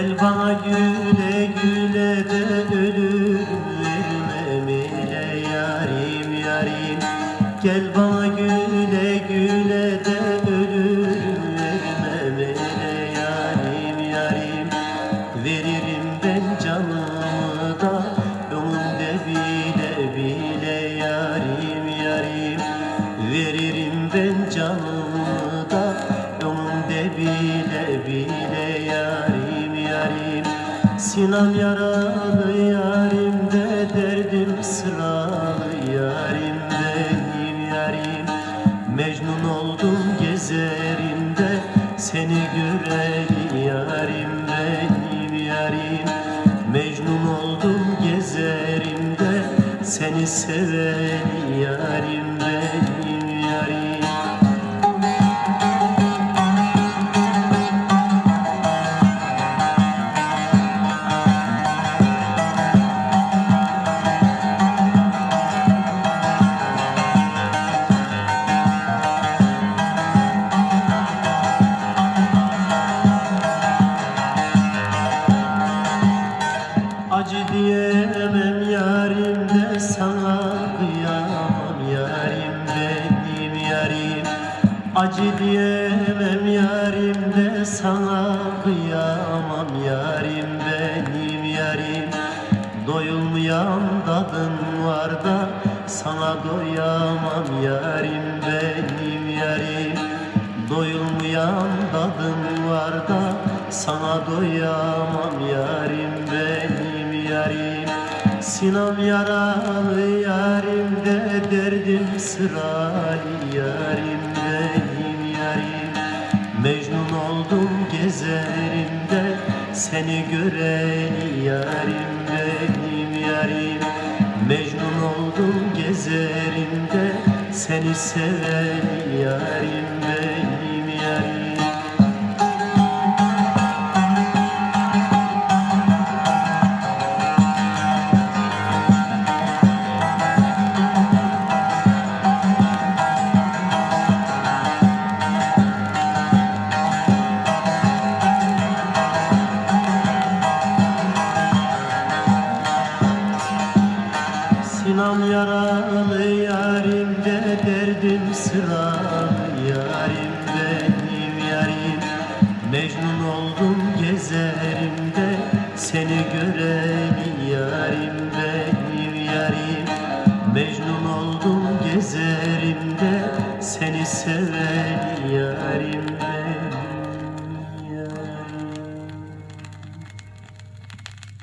Gel bana güle güle de ölürüm Vermem ile yarim yarim. Gel bana güle güle de ölürüm Vermem ile yarim yarim. Veririm ben canımı da Önümde bile bile yarim yarim. Veririm ben canımı Sinam yaralı yarim de derdim sıralı yarim benim yarim. Mecnun oldum gezerimde seni göreli yarim benim yarim. Mecnun oldum gezerimde seni seveli yarim yarim de sana kıyamam yarim benim yarim. Doyulmayan tadın var da sana doyamam yarim benim yarim. Doyulmayan tadım var da sana doyamam yarim benim yarim. Sinam yaralı yarim de derdim sıralı yarim gezerimde seni göreni yarim benim yarim. Mecnun oldum gezerimde seni seveni yarim yaralı yarim de derdim sıralı yarim benim yarim. Mecnun oldum gezerimde seni göreni yarim benim